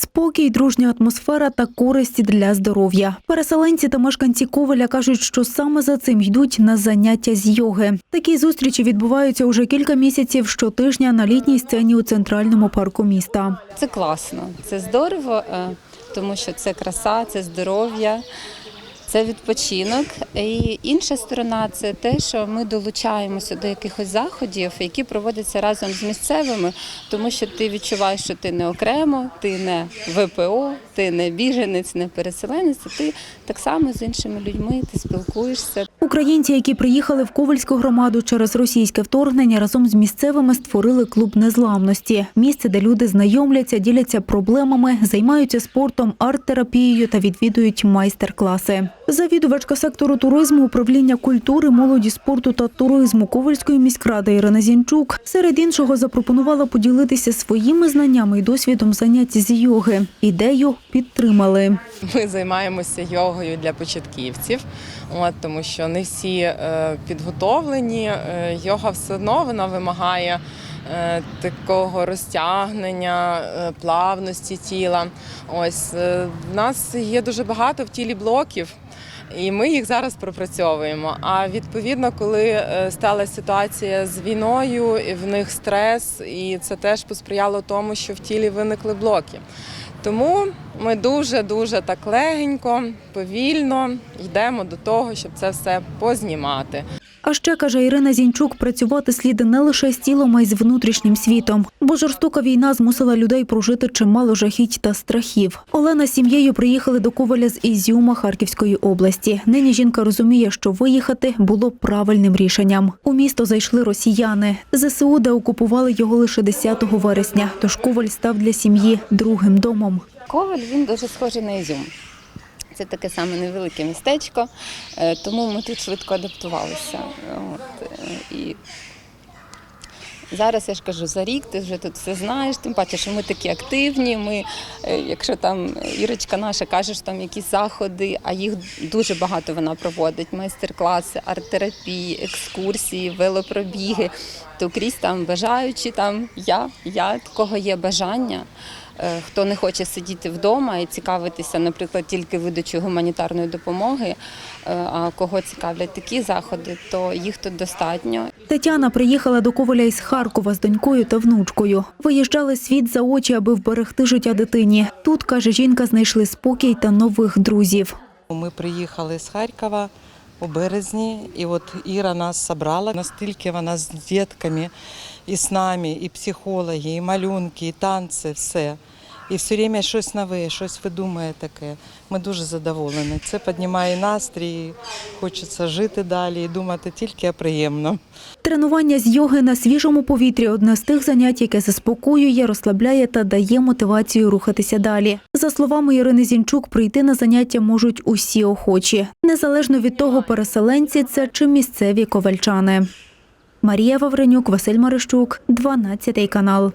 Спокій, дружня атмосфера та користь для здоров'я. Переселенці та мешканці Ковеля кажуть, що саме за цим йдуть на заняття з йоги. Такі зустрічі відбуваються уже кілька місяців щотижня на літній сцені у центральному парку міста. Це класно, це здорово, е, тому що це краса, це здоров'я, це відпочинок. І інша сторона це те, що ми долучаємося до якихось заходів, які проводяться разом з місцевими, тому що ти відчуваєш, що ти не окремо, ти не ВПО, ти не біженець, не переселенець, а ти так само з іншими людьми, ти спілкуєшся. Українці, які приїхали в Ковальську громаду через російське вторгнення, разом з місцевими створили клуб незламності. Місце, де люди знайомляться, діляться проблемами, займаються спортом, арт-терапією та відвідують майстер-класи. Завідувачка сектору туризму управління культури, молоді, спорту та туризму Ковальської міськради Ірина Зінчук серед іншого запропонувала поділитися своїми знаннями і досвідом занять з йоги. Ідею підтримали. Ми займаємося йогою для початківців, от, тому що не всі е, підготовлені. Е, йога все одно вона вимагає такого розтягнення, е, плавності тіла. Ось е, в нас є дуже багато в тілі блоків. І ми їх зараз пропрацьовуємо. А відповідно, коли е, сталася ситуація з війною, в них стрес, і це теж посприяло тому, що в тілі виникли блоки. Тому ми дуже дуже так легенько, повільно йдемо до того, щоб це все познімати. А ще каже Ірина Зінчук, працювати слід не лише з тілом, а й з внутрішнім світом. Бо жорстока війна змусила людей прожити чимало жахіть та страхів. Олена з сім'єю приїхали до Коваля з Ізюма Харківської області. Нині жінка розуміє, що виїхати було правильним рішенням. У місто зайшли росіяни. ЗСУ деокупували його лише 10 вересня. Тож Коваль став для сім'ї другим домом. Коваль він дуже схожий на Ізюм. Це таке саме невелике містечко, е, тому ми тут швидко адаптувалися. От, е, і зараз я ж кажу, за рік ти вже тут все знаєш, тим паче, що ми такі активні. Ми, е, якщо там Ірочка наша каже, що там якісь заходи, а їх дуже багато вона проводить: майстер-класи, арт-терапії, екскурсії, велопробіги, то крізь там бажаючи, там я, я, кого є бажання. Е, Хто не хоче сидіти вдома і цікавитися, наприклад, тільки видачею гуманітарної допомоги, е, а кого цікавлять такі заходи, то їх тут достатньо. Тетяна приїхала до Коваля із Харкова з донькою та внучкою. Виїжджали світ за очі, аби вберегти життя дитині. Тут, каже жінка, знайшли спокій та нових друзів. Ми приїхали з Харкова у березні, і от Іра нас зібрала. Настільки вона з дітками, і з нами, і психологи, і малюнки, і танці, все. І все время щось нове, щось видумує таке. Ми дуже задоволені. Це піднімає настрій, хочеться жити далі і думати тільки о приємному. Тренування з йоги на свіжому повітрі одне з тих занять, яке заспокоює, розслабляє та дає мотивацію рухатися далі. За словами Ірини Зінчук, прийти на заняття можуть усі охочі, незалежно від того, переселенці це чи місцеві ковальчани. Марія Вавренюк, Василь Марищук, 12 канал.